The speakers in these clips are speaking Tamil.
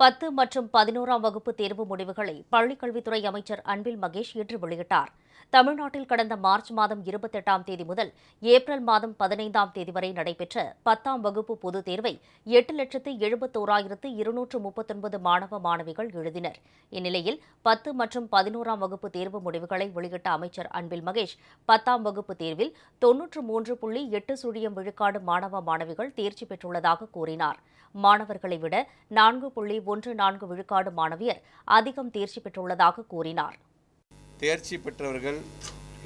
பத்து மற்றும் பதினோராம் வகுப்பு தேர்வு முடிவுகளை பள்ளிக்கல்வித்துறை அமைச்சர் அன்பில் மகேஷ் இன்று வெளியிட்டார். தமிழ்நாட்டில் கடந்த மார்ச் மாதம் இருபத்தெட்டாம் தேதி முதல் ஏப்ரல் மாதம் பதினைந்தாம் தேதி வரை நடைபெற்ற பத்தாம் வகுப்பு பொதுத் தேர்வை எட்டு லட்சத்து எழுபத்தோராயிரத்து இருநூற்று முப்பத்தொன்பது மாணவ மாணவிகள் எழுதினர். இந்நிலையில் பத்து மற்றும் பதினோராம் வகுப்பு தேர்வு முடிவுகளை வெளியிட்ட அமைச்சர் அன்பில் மகேஷ் பத்தாம் வகுப்பு தேர்வில் தொன்னூற்று மூன்று புள்ளி எட்டு சுழியம் விழுக்காடு மாணவ மாணவிகள் தேர்ச்சி பெற்றுள்ளதாக கூறினார். மாணவர்களை விட நான்கு புள்ளி ஒன்று நான்கு விழுக்காடு மாணவியர் அதிகம் தேர்ச்சி பெற்றுள்ளதாக கூறினார். தேர்ச்சி பெற்றவர்கள்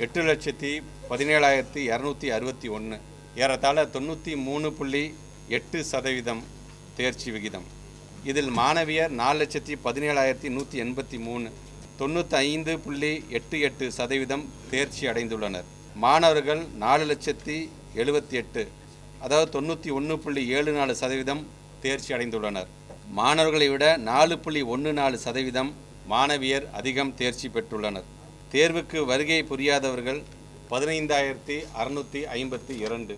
எட்டு லட்சத்தி பதினேழாயிரத்தி இரநூத்தி அறுபத்தி ஒன்று ஏறத்தாழ தொண்ணூற்றி மூணு புள்ளி எட்டு சதவீதம் தேர்ச்சி விகிதம். இதில் மாணவியர் நாலு லட்சத்தி பதினேழாயிரத்தி நூற்றி எண்பத்தி மூணு. தொண்ணூற்றி ஐந்து புள்ளி எட்டு எட்டு சதவீதம் தேர்ச்சி அடைந்துள்ளனர். மாணவர்கள் நாலு லட்சத்தி எழுபத்தி எட்டு. அதாவது தொண்ணூற்றி ஒன்று புள்ளி ஏழு நாலு சதவீதம் தேர்ச்சி அடைந்துள்ளனர். மாணவர்களை விட நாலு புள்ளி ஒன்று நாலு சதவீதம் மாணவியர் அதிகம் தேர்ச்சி பெற்றுள்ளனர். தேர்வுக்கு வருகை புரியாதவர்கள் பதினைந்தாயிரத்தி அறுநூற்றி ஐம்பத்தி இரண்டு.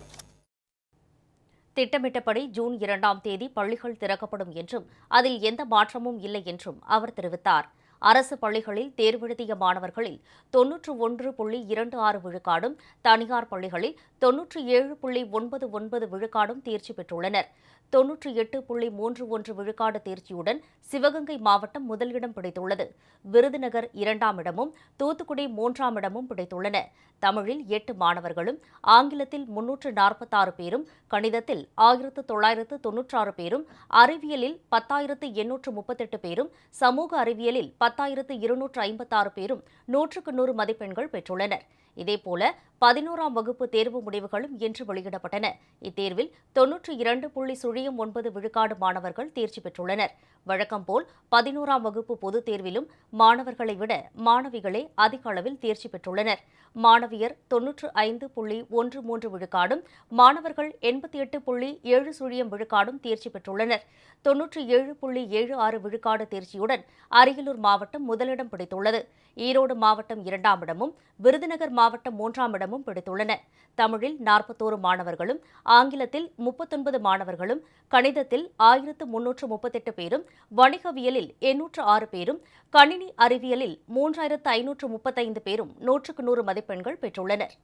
திட்டமிட்டபடி ஜூன் இரண்டாம் தேதி பள்ளிகள் திறக்கப்படும் என்றும் அதில் எந்த மாற்றமும் இல்லை என்றும் அவர் தெரிவித்தார். அரசு பள்ளிகளில் தேர்வெழுதிய மாணவர்களில் தொன்னூற்று ஒன்று புள்ளி இரண்டு ஆறு விழுக்காடும் தனியார் பள்ளிகளில் தொன்னூற்று ஏழு புள்ளி ஒன்பது ஒன்பது விழுக்காடும் தேர்ச்சி பெற்றுள்ளனர். தொன்னூற்று எட்டு புள்ளி மூன்று ஒன்று விழுக்காடு தேர்ச்சியுடன் சிவகங்கை மாவட்டம் முதலிடம் பிடித்துள்ளது. விருதுநகர் இரண்டாம் இடமும் தூத்துக்குடி மூன்றாம் இடமும் பிடித்துள்ளன. தமிழில் எட்டு மாணவர்களும் ஆங்கிலத்தில் முன்னூற்று நாற்பத்தாறு பேரும் கணிதத்தில் ஆயிரத்து தொள்ளாயிரத்து தொன்னூற்றாறு பேரும் அறிவியலில் பத்தாயிரத்து எண்ணூற்று முப்பத்தெட்டு பேரும் சமூக அறிவியலில் பத்தாயிரத்து இருநூற்று ஐம்பத்தாறு பேரும் நூற்றுக்கு நூறு மதிப்பெண்கள் பெற்றுள்ளனர். இதேபோல பதினோராம் வகுப்பு தேர்வு முடிவுகளும் இன்று வெளியிடப்பட்டன. இத்தேர்வில் தொன்னூற்றி இரண்டு புள்ளி சுழியம் ஒன்பது விழுக்காடு மாணவர்கள் தேர்ச்சி பெற்றுள்ளனர். வழக்கம்போல் பதினோராம் வகுப்பு பொதுத் தேர்விலும் மாணவர்களை விட மாணவிகளே அதிக அளவில் தேர்ச்சி பெற்றுள்ளனர். மாணவியர் தொன்னூற்று ஐந்து புள்ளி ஒன்று மூன்று விழுக்காடும் மாணவர்கள் எண்பத்தி எட்டு புள்ளி ஏழு சுழியம் விழுக்காடும் தேர்ச்சி பெற்றுள்ளனர். தொன்னூற்றி ஏழு புள்ளி ஏழு ஆறு விழுக்காடு தேர்ச்சியுடன் அரியலூர் மாவட்டம் முதலிடம் பிடித்துள்ளது. ஈரோடு மாவட்டம் இரண்டாம் இடமும் விருதுநகர் மாவட்டம் மூன்றாம் இடமும் பிடித்துள்ளன. தமிழில் நாற்பத்தோரு மாணவர்களும் ஆங்கிலத்தில் முப்பத்தொன்பது மாணவர்களும் கணிதத்தில் ஆயிரத்து முன்னூற்று முப்பத்தெட்டு பேரும் வணிகவியலில் எண்ணூற்று ஆறு பேரும் கணினி அறிவியலில் மூன்றாயிரத்து ஐநூற்று முப்பத்தைந்து பேரும் நூற்றுக்கு நூறு மதிப்பெண்கள் பெற்றுள்ளனர்.